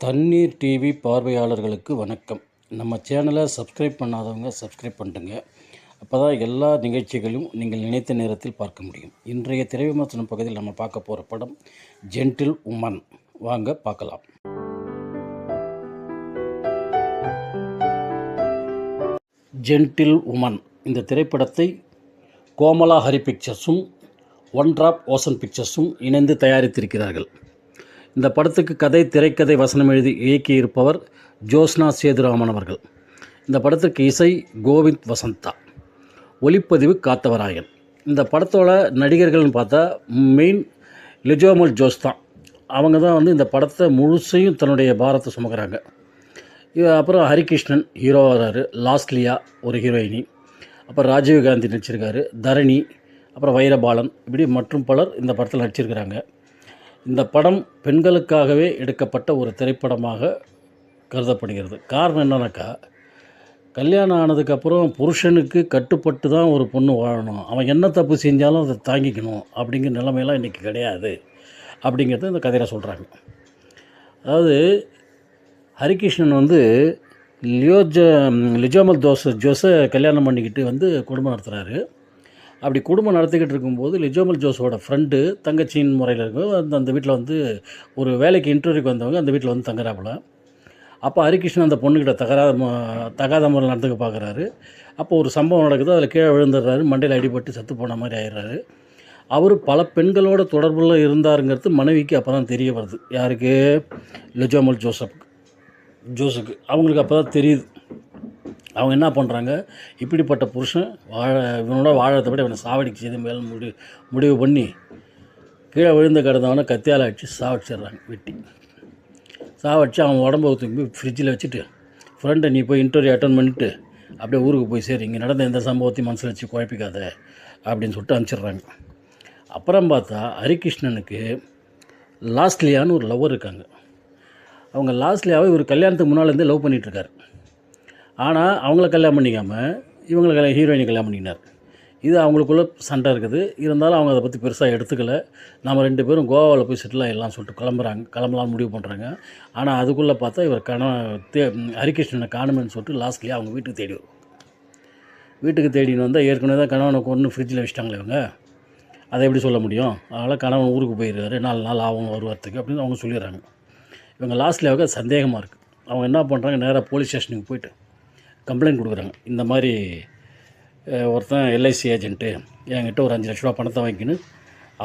தண்ணீர் டிவி பார்வையாளர்களுக்கு வணக்கம். நம்ம சேனலை சப்ஸ்கிரைப் பண்ணாதவங்க சப்ஸ்கிரைப் பண்ணுங்க அப்போ தான் எல்லா நிகழ்ச்சிகளும் நீங்கள் நினைத்த நேரத்தில் பார்க்க முடியும். இன்றைய திரை விமர்சனம் பகுதியில் நம்ம பார்க்க போகிற படம் ஜென்டில் உமன் வாங்க பார்க்கலாம். ஜென்டில் உமன் இந்த திரைப்படத்தை கோமலா ஹரி பிக்சர்ஸும் ஒன் டிராப் ஓசன் பிக்சர்ஸும் இணைந்து தயாரித்திருக்கிறார்கள். இந்த படத்துக்கு கதை திரைக்கதை வசனம் எழுதி இயக்கியிருப்பவர் ஜோஸ்னா சேதுராமன் அவர்கள். இந்த படத்திற்கு இசை கோவிந்த் வசந்தா. ஒளிப்பதிவு காத்தவராயன். இந்த படத்தோட நடிகர்கள்னு பார்த்தா மெயின் லிஜோமல் ஜோஸ் தான் அவங்க தான் வந்து இந்த படத்தை முழுசையும் தன்னுடைய பாரத்தை சுமக்கிறாங்க. இது அப்புறம் ஹரிகிருஷ்ணன் ஹீரோ வராரு லாஸ்லியா ஒரு ஹீரோயினி அப்புறம் ராஜீவ்காந்தி நடிச்சிருக்காரு. தரணி அப்புறம் வைரபாலன் இப்படி மற்றும் பலர் இந்த படத்தில் நடிச்சிருக்கிறாங்க. இந்த படம் பெண்களுக்காகவே எடுக்கப்பட்ட ஒரு திரைப்படமாக கருதப்படுகிறது. காரணம் என்னன்னாக்கா கல்யாணம் ஆனதுக்கப்புறம் புருஷனுக்கு கட்டுப்பட்டு தான் ஒரு பொண்ணு வாழணும். அவன் என்ன தப்பு செஞ்சாலும் அதை தாங்கிக்கணும் அப்படிங்கிற நிலைமையெல்லாம் இன்றைக்கி கிடையாது அப்படிங்கிறத இந்த கதையில் சொல்கிறாங்க அதாவது ஹரிகிருஷ்ணன் வந்து லியோஜ லிஜோமல் தோஸ் ஜோஸை கல்யாணம் பண்ணிக்கிட்டு வந்து குடும்பம் நடத்துகிறாரு அப்படி குடும்பம் நடத்திக்கிட்டு இருக்கும்போது லிஜோமல் ஜோஸோட ஃப்ரெண்டு தங்கச்சியின் முறையில் இருக்கும் அந்த அந்த வீட்டில் வந்து ஒரு வேலைக்கு இன்டர்வியூக்கு வந்தவங்க அந்த வீட்டில் வந்து தங்குறாப்புல. அப்போ ஹரிகிருஷ்ணன் அந்த பொண்ணுக்கிட்ட தகராத தகாத முறையில் நடந்துக்க பார்க்குறாரு அப்போ ஒரு சம்பவம் நடக்குது அதில் கீழே விழுந்துடுறாரு மண்டையில் அடிபட்டு செத்து போன மாதிரி ஆயிடுறாரு. அவர் பல பெண்களோட தொடர்பில் இருந்தாருங்கிறது மனைவிக்கு அப்போ தான் தெரிய வருது. யாருக்கு? லிஜோமல் ஜோசப் ஜோஸுக்கு அவங்களுக்கு அப்போ தான் தெரியுது. அவங்க என்ன பண்ணுறாங்க இப்படிப்பட்ட புருஷன் வாழ இவனோட வாழறதை அவனை சாவடிக்க சாவடிக்கு செய்து மேல் முடி முடிவு பண்ணி கீழே விழுந்து கிடந்தவனை கத்தியால் அடித்து சாவடிச்சிடுறாங்க வெட்டி. சாவடிச்சு அவன் உடம்பு தூக்கி போய் ஃப்ரிட்ஜில் வச்சுட்டு ஃப்ரெண்டை நீ போய் இன்டர்வியூ அட்டன் பண்ணிவிட்டு அப்படியே ஊருக்கு போய் சரி. இங்கே நடந்த எந்த சம்பவத்தையும் மனசில் வச்சு குழப்பிக்காத அப்படின்னு சொல்லிட்டு அனுப்பிச்சிடுறாங்க. அப்புறம் பார்த்தா ஹரிகிருஷ்ணனுக்கு லாஸ்ட்லியான்னு ஒரு லவ்வர் இருக்காங்க. அவங்க லாஸ்ட்லியாவே இவர் கல்யாணத்துக்கு முன்னாலேருந்தே லவ் பண்ணிகிட்ருக்காரு ஆனால் அவங்கள கல்யாணம் பண்ணிக்காமல் இவங்களை கல்யாணம் ஹீரோயினை கல்யாணம் பண்ணிக்கினார். இது அவங்களுக்குள்ள சண்டை இருக்குது. இருந்தாலும் அவங்க அதை பற்றி பெருசாக எடுத்துக்கல. நம்ம ரெண்டு பேரும் கோவாவில் போய் செட்டில் ஆகிடலாம் சொல்லிட்டு கிளம்புறாங்க. கிளம்பலாம்னு முடிவு பண்ணுறாங்க ஆனால் அதுக்குள்ளே பார்த்தா இவர் கண தே ஹரிகிருஷ்ணனை காணுமேன்னு சொல்லிட்டு லாஸ்ட்லேயே அவங்க வீட்டுக்கு தேடி வரும் வீட்டுக்கு தேடின்னு வந்தால் ஏற்கனவே தான் கணவனை கொண்டு ஃப்ரிட்ஜில் வச்சுட்டாங்களே இவங்க. அதை எப்படி சொல்ல முடியும்? அதனால் கணவன் ஊருக்கு போயிடுறாரு. நாலு நாள் ஆகும் வருவார்த்துக்கு அப்படின்னு அவங்க சொல்லிடுறாங்க. இவங்க லாஸ்ட்லேயே சந்தேகமாக இருக்குது அவங்க என்ன பண்ணுறாங்க நேராக போலீஸ் ஸ்டேஷனுக்கு போயிட்டு கம்ப்ளைண்ட் கொடுக்குறாங்க. இந்த மாதிரி ஒருத்தன் எல்ஐசி ஏஜென்ட்டு என்கிட்ட ஒரு அஞ்சு லட்ச ரூபா பணத்தை வாங்கிக்கின்னு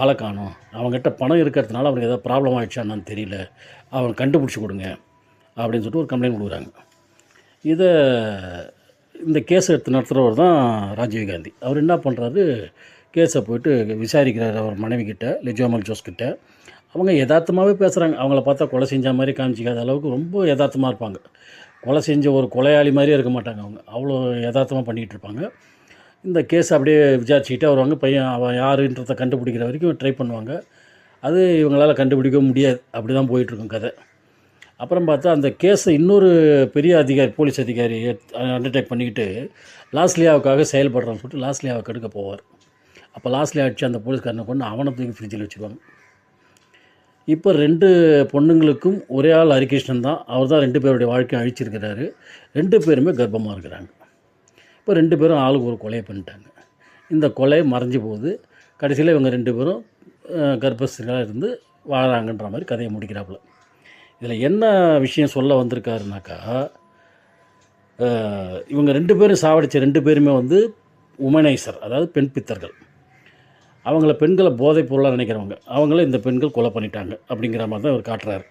ஆளை காணும். அவங்ககிட்ட பணம் இருக்கிறதுனால அவனுக்கு ஏதாவது ப்ராப்ளம் ஆகிடுச்சான்னு தெரியல. அவன் கண்டுபிடிச்சி கொடுங்க அப்படின்னு சொல்லிட்டு ஒரு கம்ப்ளைண்ட் கொடுக்குறாங்க. இதை இந்த கேஸ் எடுத்து நடத்துகிறவர் தான் ராஜீவ்காந்தி அவர் என்ன பண்ணுறாரு கேஸை போயிட்டு விசாரிக்கிறார் அவர் மனைவி கிட்ட லிஜோமல் ஜோஸ் கிட்ட. அவங்க யதார்த்தமாகவே பேசுகிறாங்க அவங்கள பார்த்தா கொலை செஞ்ச மாதிரி காமிச்சிக்காத அளவுக்கு ரொம்ப யதார்த்தமாக இருப்பாங்க. கொலை செஞ்ச ஒரு கொலையாளி மாதிரியே இருக்க மாட்டாங்க அவங்க. அவ்வளோ யதார்த்தமாக பண்ணிகிட்டு இருப்பாங்க. இந்த கேஸ் அப்படியே விசாரிச்சுக்கிட்டே வருவாங்க பையன் அவன் யாருன்றதை கண்டுபிடிக்கிற வரைக்கும் ட்ரை பண்ணுவாங்க. அது இவங்களால் கண்டுபிடிக்க முடியாது. அப்படி தான் போயிட்டுருக்கும் கதை. அப்புறம் பார்த்தா அந்த கேஸை இன்னொரு பெரிய அதிகாரி போலீஸ் அதிகாரி அண்டர்டேக் பண்ணிக்கிட்டு லாஸ்லியாவுக்காக செயல்படுறான்னு சொல்லிட்டு லாஸ்லியாவை கெடுக்க போவார். அப்போ லாஸ்லியா அடிச்சு அந்த போலீஸ்காரனை கொண்டு அவனை தூக்கி ஃப்ரிட்ஜில் வச்சுருவாங்க. இப்போ ரெண்டு பொண்ணுங்களுக்கும் ஒரே ஆள் ஹரிகிருஷ்ணன் தான். அவர் தான் ரெண்டு பேருடைய வாழ்க்கையை அழிச்சிருக்கிறாரு. ரெண்டு பேருமே கர்ப்பமாக இருக்கிறாங்க. இப்போ ரெண்டு பேரும் ஆளுக்கு ஒரு கொலையை பண்ணிட்டாங்க. இந்த கொலை மறைஞ்சு போகுது. கடைசியில் இவங்க ரெண்டு பேரும் அஹ், கர்ப்பஸ்திரிகளாக இருந்து வாழறாங்கன்ற மாதிரி கதையை முடிக்கிறாப்புல. இதில் என்ன விஷயம் சொல்ல வந்திருக்காருனாக்கா இவங்க ரெண்டு பேரும் சாவடித்த ரெண்டு பேருமே வந்து உமனைசர் அதாவது பெண் பித்தர்கள். அவங்கள பெண்களை போதைப் பொருளாக நினைக்கிறவங்க. அவங்கள இந்த பெண்கள் கொலை பண்ணிட்டாங்க அப்படிங்கிற மாதிரி தான் அவர் காட்டுறாரு.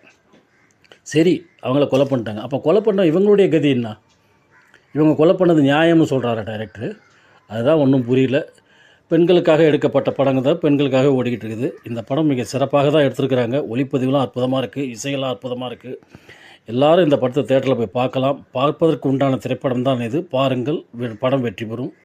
சரி அவங்கள கொலை பண்ணிட்டாங்க. அப்போ கொலை பண்ண இவங்களுடைய கதி என்ன? இவங்க கொலை பண்ணது நியாயம்னு சொல்கிறாரு டைரக்டர் அதுதான் ஒன்றும் புரியல. பெண்களுக்காக எடுக்கப்பட்ட படங்கள் தான் பெண்களுக்காக ஓடிக்கிட்டு இருக்குது. இந்த படம் மிக சிறப்பாக தான் எடுத்திருக்கிறாங்க. ஒளிப்பதிவுலாம் அற்புதமாக இருக்குது இசையெல்லாம் அற்புதமாக இருக்குது எல்லாரும் இந்த படத்தை தேட்டரில் போய் பார்க்கலாம். பார்ப்பதற்கு உண்டான திரைப்படம் தான் இது. பாருங்கள். வெ- படம் வெற்றி பெறும்.